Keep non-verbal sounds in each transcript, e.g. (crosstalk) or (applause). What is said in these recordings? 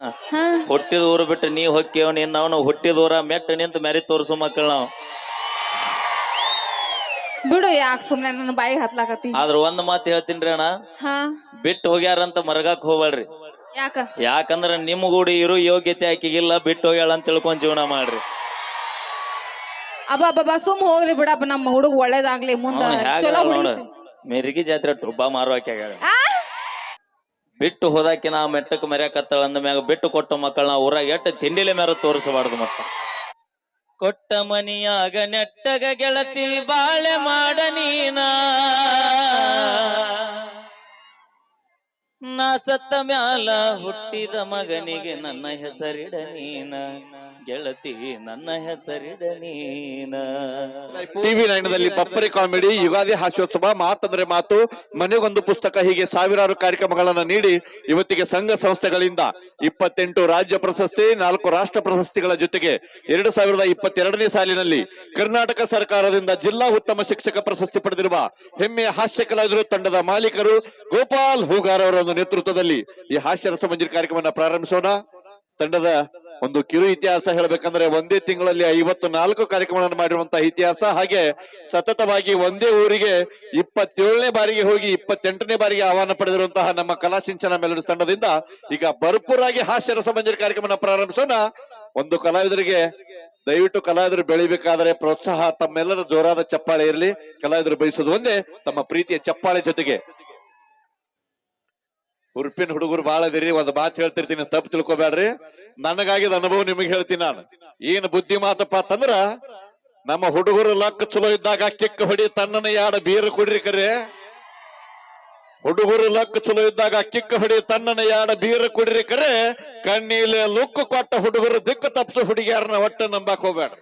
ಹಾ. ಹುಟ್ಟಿದ ಊರು ಬಿಟ್ಟು ನೀ ಹೊಕ್ಕೇವ್ ನಿನ್ನ ಅವನು ಹುಟ್ಟಿದ ಊರ ಮೆಟ್ಟ ನಿಂತು ಮ್ಯಾರಿ ತೋರಿಸು ಮಕ್ಕಳ ನಾವು. ಬಿಡು ಯಾಕೆ ಸುಮ್ನೆ ನನ್ನ ಬಾಯಿಗೆ ಹತ್ಲಾಕತಿ ಆದ್ರ ಒಂದ್ ಮಾತು ಹೇಳ್ತೀನಿ ಅಣ್ಣ. ಹಾ. ಬಿಟ್ಟು ಹೋಗ್ಯಾರಂತ ಮರಗಾಕ್ ಹೋಗ್ಬೇಡ್ರಿ. ಯಾಕ? ಯಾಕಂದ್ರ ನಿಮ್ ಗುಡಿ ಇರೋ ಯೋಗ್ಯತೆ ಆಕಿಗಿಲ್ಲ ಬಿಟ್ಟು ಹೋಗ್ಯಾಳ ಅಂತ ತಿಳ್ಕೊಂಡ್ ಜೀವನ ಮಾಡ್ರಿ. ಅಬ್ಬ ಅಬ್ಬ ಸುಮ್ ಹೋಗ್ಲಿ ಬಿಡಪ್ಪ ನಮ್ಮ ಹುಡುಗ ಒಳ್ಳೇದಾಗ್ಲಿ ಮುಂದ ಮೆರಿಗಿ ಹ್ಯಾಗ ಚಲೋ ನೋಡ. ಹುಡುಗಿ. ಮೆರಿಗೆ ಜಾತ್ರೆ ಟುಬ್ಬಾ ಆಗ್ಯಾಳ. ಆ ಬಿಟ್ಟು ಹೋದಾಕಿ ನಾ ಮೆಟ್ಟಕ್ಕೆ ಮೆರ್ಯಾಕತ್ತಾಳ ಅಂದ ಮ್ಯಾಗ ಬಿಟ್ಟು ಕೊಟ್ಟ ಮಕ್ಕಳನ್ನ ಊರಾಗ ಎಟ್ಟು ತಿಂಡಿಲೆ ಮೇರೆ ತೋರಿಸಬಾರ್ದು ಮತ್ತ. ಕೊಟ್ಟ ಮನಿಯಾಗ ನೆಟ್ಟಗ ಗೆಳತಿ ಬಾಳೆ ಮಾಡ ನೀನ. ನಾ ಸತ್ತ ಮ್ಯಾಲ ಹುಟ್ಟಿದ ಮಗನಿಗೆ ನನ್ನ ಹೆಸರಿಡ ನೀನ. ಗೆಳತಿ, ನನ್ನ ಹೆಸರಿಡ ನೀನ. ಟಿವಿ ನೈನದಲ್ಲಿ ಬಪ್ಪರಿ ಕಾಮಿಡಿ, ಯುಗಾದಿ ಹಾಸ್ಯೋತ್ಸವ, ಮಾತಂದ್ರೆ ಮಾತು, ಮನೆಗೊಂದು ಪುಸ್ತಕ, ಹೀಗೆ ಸಾವಿರಾರು ಕಾರ್ಯಕ್ರಮಗಳನ್ನು ನೀಡಿ ಇವತ್ತಿಗೆ ಸಂಘ ಸಂಸ್ಥೆಗಳಿಂದ ಇಪ್ಪತ್ತೆಂಟು ರಾಜ್ಯ ಪ್ರಶಸ್ತಿ, ನಾಲ್ಕು ರಾಷ್ಟ್ರ ಪ್ರಶಸ್ತಿಗಳ ಜೊತೆಗೆ ಎರಡು ಸಾವಿರದ ಇಪ್ಪತ್ತೆರಡನೇ ಸಾಲಿನಲ್ಲಿ ಕರ್ನಾಟಕ ಸರ್ಕಾರದಿಂದ ಜಿಲ್ಲಾ ಉತ್ತಮ ಶಿಕ್ಷಕ ಪ್ರಶಸ್ತಿ ಪಡೆದಿರುವ ಹೆಮ್ಮೆಯ ಹಾಸ್ಯ ಕಲಾವಿದರು ತಂಡದ ಮಾಲೀಕರು ಗೋಪಾಲ್ ಹೂಗಾರ್ ಅವರ ಒಂದು ನೇತೃತ್ವದಲ್ಲಿ ಈ ಹಾಸ್ಯ ರಸಮಂಜರಿ ಕಾರ್ಯಕ್ರಮವನ್ನು ಪ್ರಾರಂಭಿಸೋಣ. ತಂಡದ ಒಂದು ಕಿರು ಇತಿಹಾಸ ಹೇಳಬೇಕಂದ್ರೆ ಒಂದೇ ತಿಂಗಳಲ್ಲಿ ಐವತ್ತು ನಾಲ್ಕು ಕಾರ್ಯಕ್ರಮಗಳನ್ನು ಮಾಡಿರುವಂತಹ ಇತಿಹಾಸ. ಹಾಗೆ ಸತತವಾಗಿ ಒಂದೇ ಊರಿಗೆ ಇಪ್ಪತ್ತೇಳನೇ ಬಾರಿಗೆ ಹೋಗಿ ಇಪ್ಪತ್ತೆಂಟನೇ ಬಾರಿಗೆ ಆಹ್ವಾನ ಪಡೆದಿರುವಂತಹ ನಮ್ಮ ಕಲಾ ಸಿಂಚನ ಮೇಲಿನ ತಂಡದಿಂದ ಈಗ ಭರ್ಪೂರಾಗಿ ಹಾಸ್ಯ ರಸಮಂಜರಿ ಕಾರ್ಯಕ್ರಮವನ್ನು ಪ್ರಾರಂಭಿಸೋಣ. ಒಂದು ಕಲಾವಿದರಿಗೆ ದಯವಿಟ್ಟು ಕಲಾವಿದರು ಬೆಳಿಬೇಕಾದರೆ ಪ್ರೋತ್ಸಾಹ, ತಮ್ಮೆಲ್ಲರ ಜೋರಾದ ಚಪ್ಪಾಳೆ ಇರಲಿ. ಕಲಾವಿದರು ಬಯಸೋದು ಒಂದೇ, ತಮ್ಮ ಪ್ರೀತಿಯ ಚಪ್ಪಾಳೆ ಜೊತೆಗೆ ಉರುಪಿನ ಹುಡುಗರು ಬಾಳ ಅದಿರಿ, ಒಂದು ಮಾತು ಹೇಳ್ತಿರ್ತೀನಿ ತಪ್ಪು ತಿಳ್ಕೊಬ್ಯಾಡ್ರಿ. ನನಗಾಗಿದ ಅನುಭವ ನಿಮಗೆ ಹೇಳ್ತೀನಿ ನಾನು. ಏನ್ ಬುದ್ಧಿ ಮಾತಪ್ಪ ಅಂತಂದ್ರ ನಮ್ಮ ಹುಡುಗರು ಲಕ್ ಚಲೋ ಇದ್ದಾಗ ಕಿಕ್ಕ ಹೊಡಿ ತನ್ನನ ಯಾಡ ಬೀರು ಕುಡ್ರಿ ಕರೆ. ಹುಡುಗರು ಲಕ್ ಚಲೋ ಇದ್ದಾಗ ಕಿಕ್ಕ ಹೊಡಿ ತನ್ನನ ಯಾಡ ಬೀರು ಕುಡ್ರಿ ಕರೆ. ಕಣ್ಣೀಲೆ ಲುಕ್ ಕೊಟ್ಟ ಹುಡುಗರು ದಿಕ್ಕು ತಪ್ಪಿಸು ಹುಡುಗಿಯಾರನ್ನ ಒಟ್ಟ ನಂಬಾಕ್ ಹೋಗ್ಬೇಡ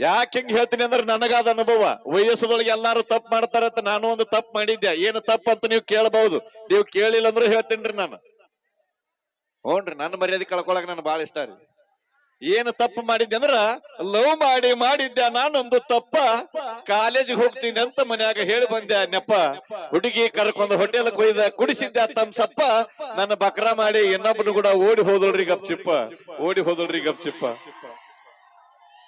ಯಾಕೆ ಹಿಂಗ್ ಹೇಳ್ತೀನಿ ಅಂದ್ರೆ ನನಗಾದ ಅನುಭವ. ವಯಸ್ಸದೊಳಗೆ ಎಲ್ಲಾರು ತಪ್ಪು ಅಂತ ನಾನು ಒಂದು ತಪ್ಪು ಮಾಡಿದ್ದೆ. ಏನು ತಪ್ಪು ಅಂತ ನೀವು ಕೇಳಬಹುದು. ನೀವು ಕೇಳಿಲ್ಲ ಅಂದ್ರೆ ಹೇಳ್ತೀನಿ ನಾನು. ಹ್ಞೂನ್ರಿ ನನ್ನ ಮರ್ಯಾದೆ ಕಳ್ಕೊಳಕ್ ನಾನು ಬಾಳ ಇಷ್ಟ ರೀ. ಏನು ತಪ್ಪು ಮಾಡಿದ್ದೆ ಅಂದ್ರ, ಲವ್ ಮಾಡಿ ಮಾಡಿದ್ದೆ ನಾನೊಂದು ತಪ್ಪ. ಕಾಲೇಜಿಗೆ ಹೋಗ್ತೀನಿ ಅಂತ ಮನ್ಯಾಗ ಹೇಳಿ ಬಂದೆ ನೆಪ್ಪ ಹುಡುಗಿ ಕರ್ಕೊಂಡು ಹೋಟೆಲ್ ಕೊಯ್ದ ಕುಡಿಸಿದ್ದೆ ತಮ್ಸಪ್ಪ. ನನ್ನ ಬಕ್ರ ಮಾಡಿ ಇನ್ನೊಬ್ಬನು ಕೂಡ ಓಡಿ ಹೋದಳ್ರಿ ಗಪ್ಚಿಪ್ಪ. ಓಡಿ ಹೋದಳ್ರಿ ಗಪ್ ಚಿಪ್ಪ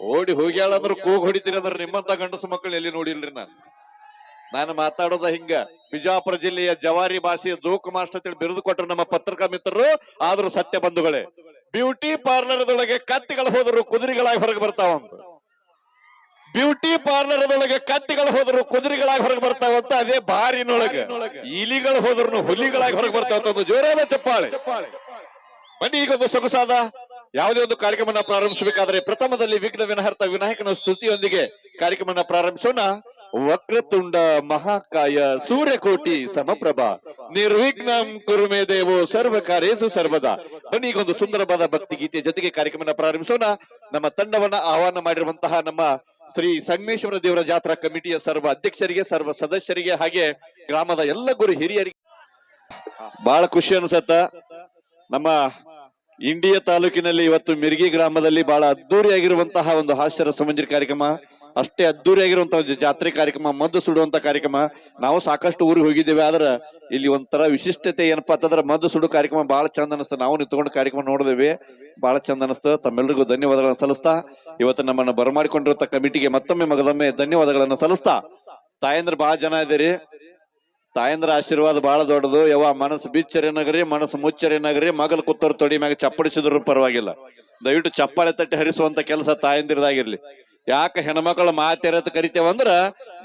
ಓಡಿ ಹೋಗ್ಯಾಳ ಅಂದ್ರ ಕೂಗ್ ಹೊಡಿತೀರಿ ಅಂದ್ರ ನಿಮ್ಮಂತ ಗಂಡಸು ಮಕ್ಕಳು ಎಲ್ಲಿ ನೋಡಿಲ್ರಿ ನಾನು? ನಾನು ಮಾತಾಡೋದ ಹಿಂಗ. ಬಿಜಾಪುರ ಜಿಲ್ಲೆಯ ಜವಾರಿ ಭಾಷೆಯ ಜೋಕ್ ಮಾಸ್ಟರ್ ಅಂತೇಳಿ ಬಿರುದು ಕೊಟ್ಟರು ನಮ್ಮ ಪತ್ರಿಕಾ ಮಿತ್ರರು. ಆದ್ರೂ ಸತ್ಯ ಬಂಧುಗಳೇ, ಬ್ಯೂಟಿ ಪಾರ್ಲರ್ದೊಳಗೆ ಕತ್ತಿಗಳು ಹೋದ್ರು ಕುದುರೆಗಳಾಗಿ ಹೊರಗೆ ಬರ್ತಾವಂತ ಬ್ಯೂಟಿ ಪಾರ್ಲರ್ದೊಳಗೆ ಕತ್ತಿಗಳು ಹೋದ್ರು ಕುದುರೆಗಳಾಗಿ ಹೊರಗೆ ಬರ್ತಾವಂತ ಅದೇ ಬಾರಿನೊಳಗೆ. ಇಲಿಗಳು ಹೋದ್ರು ಹುಲಿಗಳಾಗಿ ಹೊರಗೆ ಬರ್ತಾವಂತ ಒಂದು ಜೋರಾದ ಚಪ್ಪಾಳೆ. ಬನ್ನಿ ಈಗ ಒಂದು ಸೊಗಸಾದ. ಯಾವುದೇ ಒಂದು ಕಾರ್ಯಕ್ರಮನ ಪ್ರಾರಂಭಿಸಬೇಕಾದ್ರೆ ಪ್ರಥಮದಲ್ಲಿ ವಿಘ್ನ ವಿನಹರ್ತ ವಿನಾಯಕನ ಸ್ತುತಿಯೊಂದಿಗೆ ಕಾರ್ಯಕ್ರಮನ ಪ್ರಾರಂಭಿಸೋಣ. ವಕ್ರತುಂಡ ಮಹಾಕಾಯ ಸೂರ್ಯಕೋಟಿ ಸಮಪ್ರಭಾ. ನಿರ್ವಿಘ್ನಂ ಕುರುಮೆ ದೇವೋ ಸರ್ವ ಕಾರ್ಯಸು ಸರ್ವದಾ. ಬನ್ನಿ ಸುಂದರವಾದ ಭಕ್ತಿ ಗೀತೆಯ ಜೊತೆಗೆ ಕಾರ್ಯಕ್ರಮನ ಪ್ರಾರಂಭಿಸೋಣ. ನಮ್ಮ ತಂಡವನ್ನ ಆಹ್ವಾನ ಮಾಡಿರುವಂತಹ ನಮ್ಮ ಶ್ರೀ ಸಂಗಮೇಶ್ವರ ದೇವರ ಜಾತ್ರಾ ಕಮಿಟಿಯ ಸರ್ವ ಅಧ್ಯಕ್ಷರಿಗೆ, ಸರ್ವ ಸದಸ್ಯರಿಗೆ ಹಾಗೆ ಗ್ರಾಮದ ಎಲ್ಲ ಗುರು ಹಿರಿಯರಿಗೆ. ಬಹಳ ಖುಷಿ ಅನ್ಸತ್ತ. ನಮ್ಮ ಇಂಡಿಯ ತಾಲೂಕಿನಲ್ಲಿ ಇವತ್ತು ಮಿರ್ಗಿ ಗ್ರಾಮದಲ್ಲಿ ಬಹಳ ಅದ್ದೂರಿಯಾಗಿರುವಂತಹ ಒಂದು ಹಾಸ್ಯ ರಸಮಂಜರಿ ಕಾರ್ಯಕ್ರಮ. ಅಷ್ಟೇ ಅದ್ದೂರಿಯಾಗಿರುವಂತಹ ಒಂದು ಜಾತ್ರೆ ಕಾರ್ಯಕ್ರಮ, ಮದ್ದು ಸುಡುವಂತ ಕಾರ್ಯಕ್ರಮ. ನಾವು ಸಾಕಷ್ಟು ಊರಿಗೆ ಹೋಗಿದ್ದೇವೆ, ಆದ್ರೆ ಇಲ್ಲಿ ಒಂಥರ ವಿಶಿಷ್ಟತೆ ಏನಪ್ಪಾ ಅಂತಂದ್ರೆ ಮದ್ದು ಸುಡು ಕಾರ್ಯಕ್ರಮ ಬಹಳ ಚಂದ ಅನಿಸ್ತ. ನಾವು ನಿಂತ್ಕೊಂಡು ಕಾರ್ಯಕ್ರಮ ನೋಡಿದೇವೆ ಬಹಳ ಚಂದ ಅನಿಸ್ತ. ತಮ್ಮೆಲ್ಲರಿಗೂ ಧನ್ಯವಾದಗಳನ್ನು ಸಲ್ಲಿಸ್ತಾ, ಇವತ್ತು ನಮ್ಮನ್ನು ಬರಮಾಡಿಕೊಂಡಿರುವಂತ ಕಮಿಟಿಗೆ ಮತ್ತೊಮ್ಮೆ ಮಗದೊಮ್ಮೆ ಧನ್ಯವಾದಗಳನ್ನು ಸಲ್ಲಿಸ್ತಾ. ತಾಯಂದ್ರ ಬಹಳ ಜನ ಇದ್ದೀರಿ. ತಾಯಂದ್ರ ಆಶೀರ್ವಾದ ಬಹಳ ದೊಡ್ಡದು. ಯಾವ ಮನಸ್ಸು ಬಿಚ್ಚರೇನಾಗ್ರಿ ಮನಸ್ಸು ನಗರಿ, ಮಗಲ್ ಕುತ್ತರ್ ತೊಡಿ ಮ್ಯಾಗ ಚಪ್ಪಡಿಸಿದ್ರು ಪರವಾಗಿಲ್ಲ. ದಯವಿಟ್ಟು ಚಪ್ಪಾಳೆ ತಟ್ಟಿ ಹರಿಸುವಂತ ಕೆಲಸ ತಾಯಂದಿರದಾಗಿರ್ಲಿ. ಯಾಕೆ ಹೆಣ್ಮಕ್ಳು ಮಾತಿರತ್ ಕರಿತೇವಂದ್ರ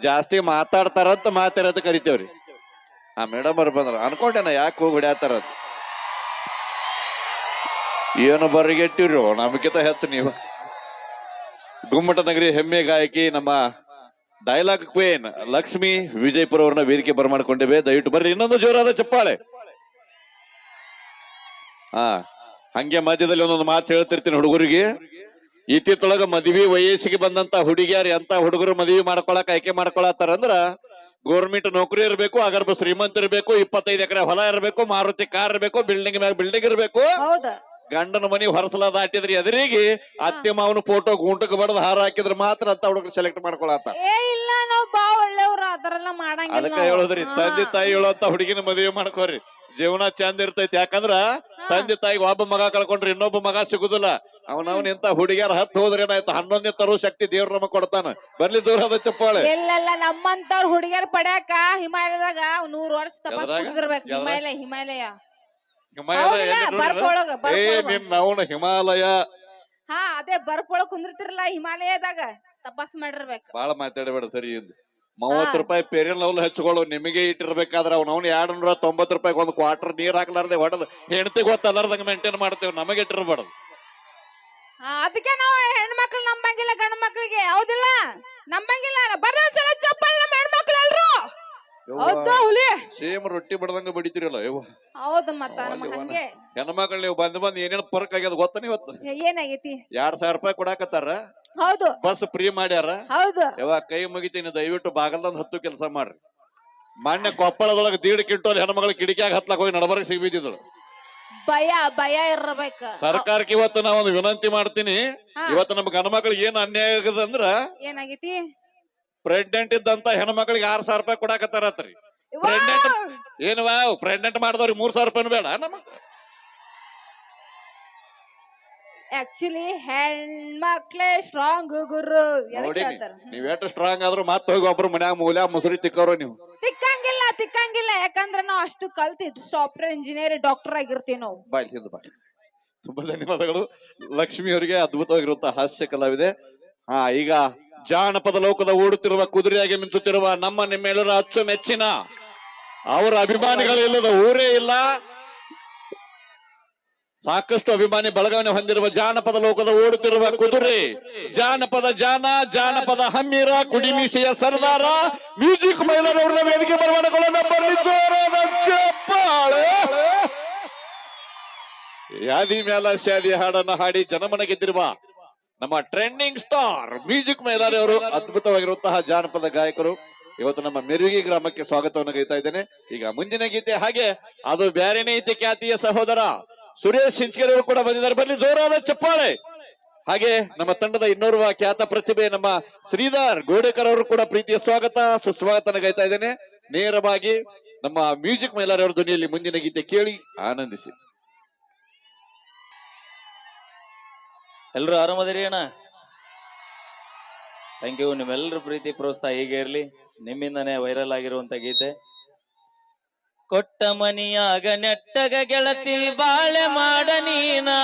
ಜಾಸ್ತಿ ಮಾತಾಡ್ತಾರಂತ ಮಾತಿರತ್ ಕರಿತೇವ್ರಿ ಆ ಮೇಡಮ್ ಅವ್ರು ಬಂದ್ರ, ಅನ್ಕೊಂಡೇನ ಯಾಕೆ ಹೋಗಿ ಹೊಡ್ಯಾತಾರತ್. ಏನು ಬರಿಗೆಟ್ಟಿವ್ರಿ ನಮಗಿಂತ ಹೆಚ್ಚು ನೀವು. ಗುಮ್ಮಟ ನಗರಿ ಹೆಮ್ಮೆ ಗಾಯಕಿ ನಮ್ಮ ಡೈಲಾಗ್ ಕ್ವೇನ್ ಲಕ್ಷ್ಮಿ ವಿಜಯಪುರ ಅವರನ್ನ ವೇದಿಕೆ ಬರಮಾಡ್ಕೊಂಡಿವೆ. ದಯವಿಟ್ಟು ಬರ್ರಿ. ಇನ್ನೊಂದು ಜೋರಾದ ಚಪ್ಪಾಳೆ. ಹಾ, ಹಂಗೆ ಮಧ್ಯದಲ್ಲಿ ಒಂದೊಂದು ಮಾತು ಹೇಳ್ತಿರ್ತೀನಿ ಹುಡುಗರಿಗೆ. ಇತ್ತಿತ್ತೊಳಗ ಮದ್ವಿ ವಯಸ್ಸಿಗೆ ಬಂದಂತ ಹುಡುಗಿಯರು ಎಂತ ಹುಡುಗರು ಮದ್ವಿ ಮಾಡ್ಕೊಳಕ್, ಆಯ್ಕೆ ಮಾಡ್ಕೊಳತ್ತಾರ ಅಂದ್ರ ಗೌರ್ಮೆಂಟ್ ನೌಕರಿ ಇರಬೇಕು, ಅಗರ್ಭ ಶ್ರೀಮಂತ ಇರಬೇಕು ಇಪ್ಪತ್ತೈದು ಎಕರೆ ಹೊಲ ಇರಬೇಕು, ಮಾರುತಿ ಕಾರ್ ಇರಬೇಕು ಬಿಲ್ಡಿಂಗ್ ಮ್ಯಾಗ ಬಿಲ್ಡಿಂಗ್ ಇರಬೇಕು. ಗಂಡನ ಮನಿ ಹೊರಸಲ ದಾಟಿದ್ರಿ ಎದುರಿಗೆ ಅತ್ತೆ ಮಾವನ ಫೋಟೋ ಗುಂಟಕ್ ಬಡದ ಹಾರ ಹಾಕಿದ್ರ ಮಾತ್ರ ಅಂತ ಹುಡುಗರು ಸೆಲೆಕ್ಟ್ ಮಾಡ್ಕೊಳತ್ತ. ಏ ಇಲ್ಲ ನಾವ್ ಬಾ ಅದರೆಲ್ಲ ಮಾಡಂಗಿಲ್ಲ ಅದಕ್ಕ ನಾವು. ಹೇಳೋದ್ರಿ ಹಾ. ತಂದೆ ತಾಯಿ ಹೇಳೋಂತ ಹುಡುಗಿನ ಮದುವೆ ಮಾಡ್ಕೋರಿ. ಜೀವನ ಚಂದ ಇರ್ತೈತಿ. ಯಾಕಂದ್ರ ತಂದೆ ತಾಯಿಗೆ ಒಬ್ಬ ಮಗ ಕಳ್ಕೊಂಡ್ರಿ ಇನ್ನೊಬ್ಬ ಮಗ ಸಿಗುದಿಲ್ಲ. ಅವನವನ್ ಇಂತ ಹುಡುಗಿಯರ ಹತ್ತು ಹೋದ್ರೆ ಏನಾಯ್ತು? ಹನ್ನೊಂದನೇ ತರುವ ಶಕ್ತಿ ದೇವ್ರ ನಮಗ್ ಕೊಡ್ತಾನ. ಬರ್ಲಿ ದೂರ ಅದ ಚಪ್ಪಾಳೆ. ಇಲ್ಲಲ್ಲ ನಮ್ಮಂತವ್ರ ಹುಡುಗಿಯರ್ ಪಡ್ಯಾಕ ಹಿಮಾಲಯದಾಗ ನೂರ್ ವರ್ಷ ತಪಾಸ್? ಹಿಮಾಲಯ ಹಿಮಾಲಯ. ಹಿಮಾಲಯ ಹೌದಲ್ಲ ಎಲ್ಲಿ ನೋಡಿದ್ರ? ಬರ್ಪೊಳಗ ಏ ಬರ್ಪೊಳಗ ನಿನ್ ಅವನ ಹಿಮಾಲಯ. ಹಾ ಅದೇ ಬರ್ಪೊಳಗ ಕುಂದಿರ್ತಿರಲ್ಲ ಹಿಮಾಲಯದಾಗ ತಪಾಸ್ ಮಾಡಿರ್ಬೇಕು. ಬಾಳ ಮಾತಾಡಬೇಡ ಸರಿ ಇಂದ. ಮೂವತ್ ಹಾ. ರೂಪಾಯಿ ಪೆರಿಯಲ್ ನೌಲ್ ಹಚ್ಕೊಳ್ಳು ನಿಮಗೆ ಇಟ್ಟಿರ್ಬೇಕಾದ್ರ ಅವ್ನ ಅವ್ನ ಎರಡ್ ನೂರ ತೊಂಬತ್ ರೂಪಾಯಿ ಒಂದ್ ಕ್ವಾರ್ಟರ್ ನೀರ್ ಹಾಕ್ಲಾರ್ದೆ ಹೊಡೆದು ಹೆಂಡತಿ ಗೊತ್ತಲ್ಲಾರ್ದಂಗ ಮೇಂಟೈನ್ ಮಾಡ್ತೇವೆ ನಮಗೆ ಇಟ್ಟಿರ್ಬಾರ್ದು. ಹಾ, ಅದಕ್ಕೆ ನಾವು ಹೆಣ್ಮಕ್ಳು ನಂಬಂಗಿಲ್ಲ ಗಂಡ ಮಕ್ಳಿಗೆ ಹೌದಿಲ್ಲ? ನಂಬಂಗಿಲ್ಲ. ಬರ್ರಿ ಒಂದ್ಸಲ ಚಪ್ಪಲ್ ನಮ್ಮ ಹೆಣ್ಮಕ್ಳು ಎಲ್ರು. ಹೌದಾ ಹುಲಿ. ಸೇಮ್ ರೊಟ್ಟಿ ಬಡದಂಗ ಬಡಿತಿರಲ್ಲ ಯವ್ವ. ಹೌದು ಮತ್ತ ಹೌದು, ನಮಗ್ ಅವ್ವ. ಹಂಗೆ. ಹೆಣ್ಮಕ್ಳು ನೀವು ಬಂದ್ ಬಂದ್ ಏನೇನ್ ಪರ್ಕ್ ಆಗ್ಯದ ಗೊತ್ತ ಇವತ್ತು? ಏನಾಗೈತಿ? ಎರಡ್ ಸಾವಿರ ರೂಪಾಯಿ ಕೊಡಾಕತ್ತಾರ? ಹೌದು. ಬಸ್ ಫ್ರೀ ಮಾಡ್ಯಾರ? ಹೌದು. ಯವ್ವ ಕೈ ಮುಗಿತೀನಿ ದಯವಿಟ್ಟು ಬಾಗಲ್ದಂದ್ ಹತ್ತು ಕೆಲಸ ಮಾಡ್ರಿ. ಮೊನ್ನೆ ಕೊಪ್ಪಳದೊಳಗ ದೀಡ್ ಕ್ವಿಂಟಲ್ ಹೆಣ್ಮಗಳು ಕಿಡಿಕ್ಯಾಗ ಹತ್ಲಾಕ್ ಹೋಗಿ ನಡಬರ್ಗ್ ಸಿಗ್ಬಿದ್ದಿದ್ರು ಭಯ ಭಯ ಇರಬೇಕು ಸರ್ಕಾರಕ್ಕೆ ಇವತ್ತು ನಾವೊಂದು ಒಂದು ವಿನಂತಿ ಮಾಡ್ತೀನಿ. ಇವತ್ತು ನಮ್ ಗಣಮಕ್ಳಿಗೆ ಏನ್ ಅನ್ಯಾಯ ಆಗದಂದ್ರ ಏನಾಗೈತಿ? ಪ್ರೆಗ್ನೆಂಟ್ ಇದ್ದಂತ ಹೆಣ್ಮಕ್ಳಿಗೆ ಆರ್ ಸಾವಿರ ರೂಪಾಯಿ ಕೊಡಾಕತ್ತಾರತ್ರಿ. ಪ್ರೆಗ್ನೆಂಟ್ ಏನ್ ವಾವ್ ಪ್ರೆಗ್ನೆಂಟ್ ಮಾಡಿದವ್ರಿಗೆ ಮೂರ್ ಸಾವಿರ ರೂಪಾಯಿ ಬೇಡ ನಮ್ಮ ಆಕ್ಚುಲಿ ಹೆಣ್ಮಕ್ಳೇ ಸ್ಟ್ರಾಂಗ್ ಗುರು. ನೋಡಿ ನೀವ್ ಎಷ್ಟು ಸ್ಟ್ರಾಂಗ್ ಆದ್ರೂ ಮತ್ತೆ ಹೋಗಿ ಒಬ್ರು ಮನ್ಯಾಗ ಮೂಲ ಮುಸುರಿ ತಿಕ್ಕವ್ರು ನೀವು. ತಿಕ್ಕಂಗಿಲ್ಲ ತಿಕ್ಕಂಗಿಲ್ಲ. ಯಾಕಂದ್ರೆ ನಾವು ಅಷ್ಟು ಕಲ್ತಿದ್ ಸಾಫ್ಟ್ವೇರ್ ಇಂಜಿನಿಯರ್ ಡಾಕ್ಟರ್ ಆಗಿರ್ತೀವಿ ನಾವು. ಬಾಯ್ ಹಿಂದ್ ಬಾಯ್. ತುಂಬಾ ಧನ್ಯವಾದಗಳು. ಲಕ್ಷ್ಮಿ ಅವರಿಗೆ ಅದ್ಭುತವಾಗಿರುವಂತಹ ಹಾಸ್ಯ ಕಲಾವಿದೆ. ಹಾ ಈಗ ಜಾನಪದ ಲೋಕದ ಓಡುತ್ತಿರುವ ಕುದುರೆಯಾಗಿ ಮಿಂಚುತ್ತಿರುವ ನಮ್ಮ ನಿಮ್ಮೆಲ್ಲರ ಅಚ್ಚುಮೆಚ್ಚಿನ ಅವರ ಅಭಿಮಾನಿಗಳಿಲ್ಲದ ಊರೇ ಇಲ್ಲ. ಸಾಕಷ್ಟು ಅಭಿಮಾನಿ ಬಳಗವನ್ನು ಹೊಂದಿರುವ ಜಾನಪದ ಲೋಕದ ಓಡುತ್ತಿರುವ ಕುದುರೆ, ಜಾನಪದ ಜಾನ, ಜಾನಪದ ಹಮ್ಮೀರ ಕುಡಿಮೀಸೆಯ ಸರ್ದಾರ, ಮ್ಯೂಸಿಕ್ ಮಹಿಳೆಯರವ್ರನ್ನ ವೇದಿಕೆ ಬರವಣಿಗೆಗಳನ್ನು ಬರಲಿ ಯಾದಿ ಮೇಲ ಶಾದಿ ಹಾಡನ್ನ ಹಾಡಿ ಜನಮನ ಗೆದ್ದಿರುವ ನಮ್ಮ ಟ್ರೆಂಡಿಂಗ್ ಸ್ಟಾರ್ ಮ್ಯೂಸಿಕ್ ಮೈಲಾರಿ ಅದ್ಭುತವಾಗಿರುವಂತಹ ಜಾನಪದ ಗಾಯಕರು. ಇವತ್ತು ನಮ್ಮ ಮೆರುಗಿ ಗ್ರಾಮಕ್ಕೆ ಸ್ವಾಗತವನ್ನು ಗೈತಾ ಇದ್ದೇನೆ. ಈಗ ಮುಂದಿನ ಗೀತೆ ಹಾಗೆ, ಅದು ಬ್ಯಾರೇನೇ ಐತೆ ಖ್ಯಾತಿಯ ಸಹೋದರ ಸುರೇಶ್ ಅವರು ಕೂಡ ಬಂದಿದ್ದಾರೆ. ಬನ್ನಿ, ಜೋರಾದ ಚಪ್ಪಾಳೆ. ಹಾಗೆ ನಮ್ಮ ತಂಡದ ಇನ್ನೋರ್ವ ಖ್ಯಾತ ಪ್ರತಿಭೆ ನಮ್ಮ ಶ್ರೀಧರ್ ಗೋಡೆಕರ್ ಅವರು ಕೂಡ ಪ್ರೀತಿಯ ಸ್ವಾಗತ, ಸುಸ್ವಾಗತನ ಗೈತಾ ಇದ್ದೇನೆ. ನೇರವಾಗಿ ನಮ್ಮ ಮ್ಯೂಸಿಕ್ ಮೇಲಾರಿಯವರ ಅವರ ಧ್ವನಿಯಲ್ಲಿ ಮುಂದಿನ ಗೀತೆ ಕೇಳಿ ಆನಂದಿಸಿ. ಎಲ್ರು ಆರಾಮದಿರಿ ಅಣ್ಣ? ಥ್ಯಾಂಕ್ ಯು ನಿಮ್ಮೆಲ್ಲರ ಪ್ರೀತಿ, ಪ್ರೋತ್ಸಾಹ ಹೀಗೆ ಇರಲಿ. ನಿಮ್ಮಿಂದನೇ ವೈರಲ್ ಆಗಿರುವಂತ ಗೀತೆ. ಕೊಟ್ಟ ಮನಿಯಾಗ ನೆಟ್ಟಗ ಗೆಳತಿ ಬಾಳೆ ಮಾಡ ನೀನಾ.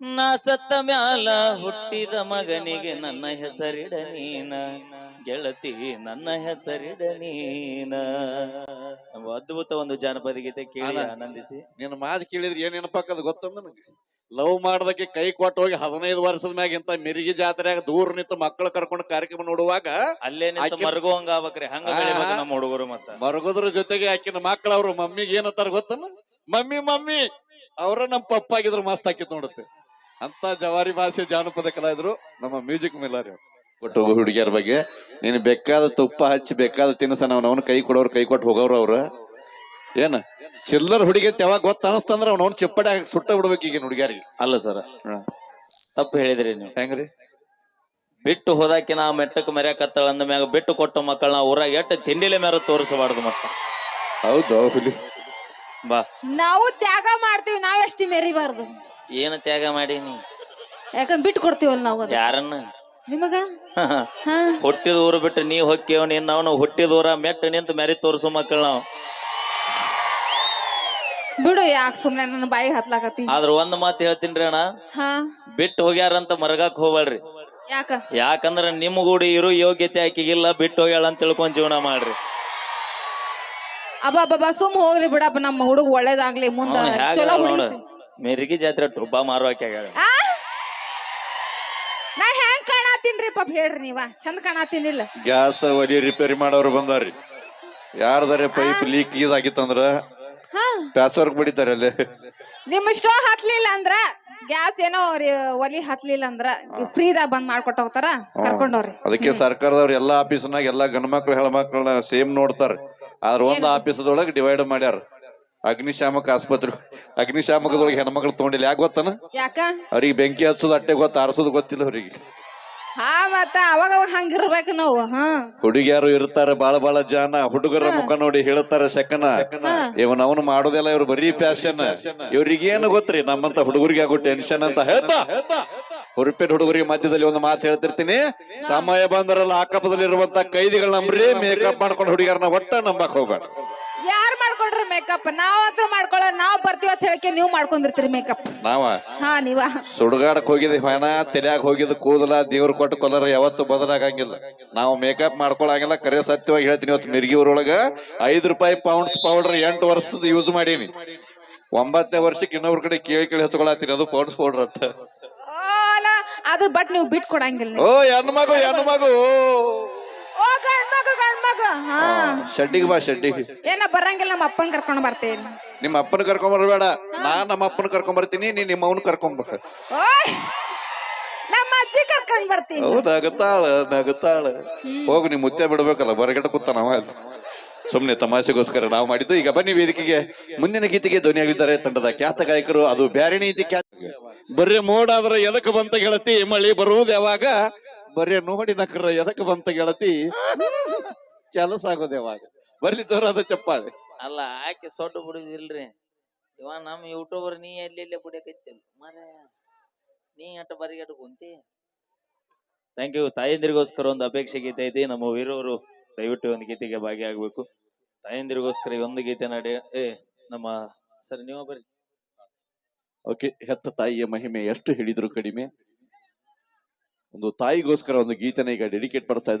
ನಾ ಸತ್ತ ಮ್ಯಾಲ ಹುಟ್ಟಿದ ಮಗನಿಗೆ ನನ್ನ ಹೆಸರಿಡ ನೀನ. ಗೆಳತಿ ನನ್ನ ಹೆಸರಿಡ ನೀನ. ಅದ್ಭುತ ಒಂದು ಜಾನಪದ ಗೀತೆ ಕೇಳಿ ಅಲ್ಲ. ಆನಂದಿಸಿ. ನಿನ್ನ ಮಾತು ಕೇಳಿದ್ರೆ ಏನ್ ನೆನಪಾಕದ್ ಗೊತ್ತಂದ ನನಗೆ? ಲವ್ ಮಾಡ್ದಕ್ಕೆ ಕೈ ಕೊಟ್ಟು ಹೋಗಿ ಹದಿನೈದು ವರ್ಷದ ಮ್ಯಾಗ ಇಂತ ಮಿರಿಗಿ ಜಾತ್ರೆಯಾಗ ದೂರ ನಿಂತು ಮಕ್ಕಳು ಕರ್ಕೊಂಡು ಕಾರ್ಯಕ್ರಮ ನೋಡುವಾಗ ಅಲ್ಲೇ ನಿಂತು ಆಕೆ- ಮರಗುವಂಗ ಆಗ್ಬೇಕ್ರಿ ಹಂಗ ಆ, ಬೆಳಿಬೇಕು ನಮ್ಮ ಹುಡುಗರು ಮತ್ತ. ಮರಗುದ್ರ ಜೊತೆಗೆ ಆಕಿನ ಮಕ್ಕಳು ಅವ್ರ ಮಮ್ಮಿಗೆ ಏನಂತಾರ ಗೊತ್ತನ? ಮಮ್ಮಿ ಮಮ್ಮಿ ಅವ್ರ ನಮ್ ಪಪ್ಪ ಆಗಿದ್ರು ಮಸ್ತ್ ಹಾಕಿತ್ ನೋಡುತ್ತೆ. ಅಂತ ಜವಾರಿ ಭಾಷೆ ಜಾನಪದ ಕಲಾವಿದ್ರು ನಮ್ಮ ಮ್ಯೂಸಿಕ್ ಮಿಲ್ಲಾರಿ ಕೊಟ್ಟು ಹೋಗೋ ಹುಡುಗಿಯರ ಬಗ್ಗೆ. ನೀನು ಬೇಕಾದ ತುಪ್ಪ ಹಚ್ಚಿ ಬೇಕಾದ ತಿನ್ನಿಸ ನಾವು ಅವ್ನ ಕೈ ಕೊಡೋರು ಕೈ ಕೊಟ್ಟು ಹೋಗೋರು ಅವ್ರ. ಏನ? ಚಿಲ್ಲರ್ ಹುಡುಗಿ ಯಾವಾಗ ಗೊತ್ತ ಅನಸ್ತಂದ್ರ ಅವ್ನ ಚಿಪ್ಪಡೆ ಹಾಕಿ ಸುಟ್ಟ ಬಿಡ್ಬೇಕು ಈಗಿನ ಹುಡುಗಿಯರಿಗೆ. ಅಲ್ಲ ಸರ್. ತಪ್ಪು ಹೇಳಿದ್ರಿ ನೀವು. ಹೆಂಗ್ರಿ? ಬಿಟ್ಟು ಹೋದಾಕಿನ ಆ ಮೆಟ್ಟಕ್ಕೆ ಮೆರ್ಯಾಕತ್ತಾಳ ಅಂದ ಮ್ಯಾಗ ಬಿಟ್ಟು ಕೊಟ್ಟ ಮಕ್ಕಳನ್ನ ಊರಾಗ ಎಟ್ಟು ತಿಂಡಿಲೆ ಮೇರ ತೋರಿಸಬಾರ್ದು ಮತ್ತ. ಹೌದು ಹುಲಿ. ಬಾ. ನಾವು ತ್ಯಾಗ ಮಾಡ್ತೀವಿ ನಾವೆಷ್ಟು ಎಷ್ಟು ಮೆರಿಬಾರ್ದು. ಏನು ತ್ಯಾಗ ಮಾಡೀನಿ? ಯಾಕಂದ್ರೆ ಬಿಟ್ಟು ಕೊಡ್ತೀವಲ್ಲ ನಾವು ಅದು. ಯಾರನ್ನ? ನಿಮಗ (laughs) ಹಾ. ಹುಟ್ಟಿದ ಊರು ಬಿಟ್ಟು ನೀ ಹೊಕ್ಕೇವ್ ನಿನ್ನ ಅವನು ಹುಟ್ಟಿದ ಊರ ಮೆಟ್ಟ ನಿಂತು ಮ್ಯಾರಿ ತೋರಿಸು ಮಕ್ಕಳು ನಾವು. ಬಿಡು ಯಾಕೆ ಸುಮ್ನೆ ನನ್ನ ಬಾಯಿ ಹತ್ಲಾಕತಿ ಆದ್ರ ಒಂದ್ ಮಾತು ಹೇಳ್ತೀನಿ ಅಣ್ಣ. ಹಾ. ಬಿಟ್ಟು ಹೋಗ್ಯಾರಂತ ಮರಗಾಕ್ ಹೋಗ್ಬೇಡ್ರಿ ಯಾಕ? ಯಾಕಂದ್ರ ನಿಮ್ ಗುಡಿ ಇರೋ ಯೋಗ್ಯತೆ ಆಕಿಗಿಲ್ಲ ಬಿಟ್ಟು ಹೋಗ್ಯಾಳ ಅಂತ ತಿಳ್ಕೊಂಡ್ ಜೀವನ ಮಾಡ್ರಿ. ಅಬ್ಬಾ ಬಾಬಾ ಸುಮ್ ಹೋಗ್ಲಿ ಬಿಡಪ್ಪ ನಮ್ಮ ಹುಡುಗ ಒಳ್ಳೇದಾಗ್ಲಿ ಮುಂದ ಅವ್ನು ಹ್ಯಾಗ ಚಲೋ ನೋಡ. ಹುಡುಗಿ ಮೆರಿಗೆ ಜಾತ್ರೆ ಟುಬ್ಬಾ ಆಗ್ಯಾಳ. ಆ ನಾ ಹೆಂಗ್ ಕಾಣತೀನ್ರಿ ಪಾಪ ಹೇಳ್ರಿ ನೀವ. ಚಂದ ಕಾಣತೀನಿಲ್ಲ ಗ್ಯಾಸ್ ಒಲಿ ರಿಪೇರಿ ಮಾಡೋರು ಬಂದಾರಿ ಯಾರ್ದಾರೆ ಪೈಪ್ ಲೀಕ್ ಆಗಿತ್ತಂದ್ರ ಹಾ. ಪ್ಯಾಸರ್ ಬಡಿತಾರೆ ಅಲ್ಲಿ. ನಿಮ್ ಸ್ಟೋವ್ ಹತ್ಲಿಲ್ಲ ಅಂದ್ರ ಗ್ಯಾಸ್ ಏನೋ ಒಲಿ ಹತ್ಲಿಲ್ಲ ಅಂದ್ರ ಫ್ರೀದಾಗ ಬಂದ್ ಮಾಡ್ಕೊಟ್ ಹೋಗ್ತಾರ ಕರ್ಕೊಂಡವ್ರಿ ಅದಕ್ಕೆ ಸರ್ಕಾರದವ್ರ ಎಲ್ಲಾ ಆಫೀಸ್ನಾಗ ಎಲ್ಲಾ ಗಂಡ್ಮಕ್ಳು ಹೆಣ್ಮಕ್ಳನ್ನ ಸೇಮ್ ನೋಡ್ತಾರ. ಆದ್ರ ಒಂದ್ ಆಫೀಸದೊಳಗ ಡಿವೈಡ್ ಮಾಡ್ಯಾರ. ಅಗ್ನಿಶಾಮಕ ಆಸ್ಪತ್ರೆ ಅಗ್ನಿಶಾಮಕದೊಳಗೆ ಹೆಣ್ಮಕ್ಳು ತಗೊಂಡಿಲ್ಲ. ಯಾಕೆ ಗೊತ್ತಾನ? ಯಾಕ? ಅವ್ರಿಗೆ ಬೆಂಕಿ ಹಚ್ಚೋದು ಅಟ್ಟೆ ಗೊತ್ತ ಆರಿಸೋದು ಗೊತ್ತಿಲ್ಲ ಅವ್ರಿಗೆ. ಹಾ ಮತ್ತ ಅವಾಗ ಅವಾಗ ಹಂಗಿರ್ಬೇಕು ನಾವು ಹಾ. ಹುಡುಗಿಯಾರು ಇರ್ತಾರೆ ಬಾಳ ಬಾಳ ಜನ ಹುಡುಗರ ಮುಖ ನೋಡಿ ಹೇಳ್ತಾರೆ ಸೆಕನ ಇವನ್ ಅವನು ಮಾಡೋದೆಲ್ಲ ಇವ್ರು ಬರೀ ಫ್ಯಾಷನ್. ಇವ್ರಿಗೇನು ಗೊತ್ತ್ರಿ ನಮ್ಮಂತ ಹುಡುಗರಿಗೆ ಆಗೋ ಟೆನ್ಷನ್ ಅಂತ ಹೇಳ್ತಾ. ಹುರುಪಿನ ಹುಡುಗರಿಗೆ ಮಧ್ಯದಲ್ಲಿ ಒಂದು ಮಾತು ಹೇಳ್ತಿರ್ತೀನಿ. ಸಮಯ ಬಂದರಲ್ಲ ಅಕ್ಕಪದಲ್ಲಿ ಇರುವಂತ ಕೈದಿಗಳ ನಂಬ್ರಿ ಮೇಕಪ್ ಮಾಡ್ಕೊಂಡು ಹುಡುಗಿಯರನ್ನ ಒಟ್ಟ ನಂಬಕ್ ಹೋಗ್ಬೇಡ. ಯಾರ್ ಮಾಡ್ಕೊಂಡ್ರಿ ಮೇಕಪ್ ನಾವ್ ಹತ್ರ ಮಾಡ್ಕೊಳ್ಳೋ ನಾವ್ ಬರ್ತೀವಿ ಅಂತ ಹೇಳಕ್ಕೆ ನೀವು ಮಾಡ್ಕೊಂಡಿರ್ತೀರಿ ಮೇಕಪ್ ನಾವ ಹಾ ನೀವ. ಸುಡುಗಾಡಕ್ ಹೋಗಿದ್ ಹೊಣ ತಲೆಯಾಗ ಹೋಗಿದ್ ಕೂದಲ ದೇವ್ರ ಕೊಟ್ಟ ಕೊಲ್ಲರ ಯಾವತ್ತು ಬದಲಾಗಂಗಿಲ್ಲ. ನಾವು ಮೇಕಪ್ ಮಾಡ್ಕೊಳಂಗಿಲ್ಲ ಕರೆ ಸತ್ಯವಾಗಿ ಹೇಳ್ತೀನಿ ಇವತ್ತು ಮಿರ್ಗಿ ಊರೊಳಗ ಐದ್ ರೂಪಾಯಿ ಪೌಂಡ್ಸ್ ಪೌಡರ್ ಎಂಟು ವರ್ಷದ ಯೂಸ್ ಮಾಡೀನಿ. ಒಂಬತ್ತನೇ ವರ್ಷಕ್ಕೆ ಇನ್ನೊಬ್ರ ಕಡೆ ಕೇಳಿ ಕೇಳಿ ಹಚ್ಕೊಳತ್ತೀನಿ ಅದು ಪೌಂಡ್ಸ್ ಪೌಡರ್ ಅಂತ. ಅದ್ರ ಬಟ್ ನೀವು ಬಿಟ್ ಕೊಡಂಗಿಲ್ಲ ಓ ಹೆಣ್ಣು ಮಗು ಹೆಣ್ಣು ಮಗು? ಹಾ. ಶೆಡ್ಡಿಗೆ ಬಾ ಶೆಡ್ಡಿಗೆ ಏನ ಬರಂಗಿಲ್ಲ ನಮ್ಮ ಅಪ್ಪನ್ ಕರ್ಕೊಂಡ್ ಬರ್ತೇನೆ. ನಿಮ್ಮ ಅಪ್ಪನ ಕರ್ಕೊಂಡ್ ಬರಬೇಡ ನಾನ್ ನಮ್ಮ ಅಪ್ಪನ ಕರ್ಕೊಂಡ್ ಬರ್ತೀನಿ ನೀ ನಿಮ್ಮ ಅವನ ಕರ್ಕೊಂಡ್ ಓಯ್! ನಮ್ಮ ಅಜ್ಜಿ ಕರ್ಕೊಂಡ್ ಬರ್ತೀನಿ. ನಗತಾಳ ನಗತಾಳ ಹೋಗು ನೀ ಮುತ್ತೆ ಬಿಡ್ಬೇಕಲ್ಲ ಬರಗಡೆ ಕೂತ ನಾವ ಸುಮ್ನೆ ತಮಾಷೆಗೋಸ್ಕರ ನಾವು ಮಾಡಿದ್ದು. ಈಗ ಬನ್ನಿ ವೇದಿಕೆಗೆ. ಮುಂದಿನ ಗೀತೆಗೆ ಧ್ವನಿಯಾಗಿದ್ದಾರೆ ತಂಡದ ಖ್ಯಾತ ಗಾಯಕರು. ಅದು ಬ್ಯಾರಣಿ ಇದೆ ಖ್ಯಾತ. ಬರೀ ಮೋಡ ಆದ್ರೆ ಎದಕ್ಕೆ ಬಂತ ಗೆಳತಿ? ಮಳಿ ಬರುವುದು ಯಾವಾಗ? ಬರೀ ನೋಡಿ ನಕ್ರ ಎದಕ್ ಬಂತ ಗೆಳತಿ? ಕೆಲಸ ಆಗೋದು ಯಾವಾಗ ಬರ್ಲಿ ಜೋರಾದ ಚಪ್ಪಾಳೆ. ಅಲ್ಲ ಆಕೆ ಸೊಡ್ಡು ಬಿಡುದಿಲ್ರಿ. ಇವ ನಮ್ ಯೂಟ್ಯೂಬರ್ ನೀ ಎಲ್ಲಿ ಬಿಡಕೈತಿಲ್? ಮರ ನೀ ಅಟ ಬರಿಗಟ ಕುಂತಿ. ಥ್ಯಾಂಕ್ ಯು ತಾಯಂದಿರಿಗೋಸ್ಕರ ಒಂದು ಅಪೇಕ್ಷೆ ಗೀತೆ ಐತಿ. ನಮ್ಮ ವೀರವರು ದಯವಿಟ್ಟು ಒಂದು ಗೀತೆಗೆ ಭಾಗಿಯಾಗಬೇಕು. ತಾಯಂದಿರಿಗೋಸ್ಕರ ಈ ಒಂದು ಗೀತೆ ನಡೆ ಏ ನಮ್ಮ ಸರ್ ನೀವು ಬರ್ರಿ. ಓಕೆ ಹೆತ್ತ ತಾಯಿಯ ಮಹಿಮೆ ಎಷ್ಟು ಹಿಡಿದ್ರು ಕಡಿಮೆ? ಒಂದು ತಾಯಿಗೋಸ್ಕರ ಒಂದು ಗೀತೆನ ಈಗ ಡೆಡಿಕೇಟ್ ಇದ್ದಾರೆ.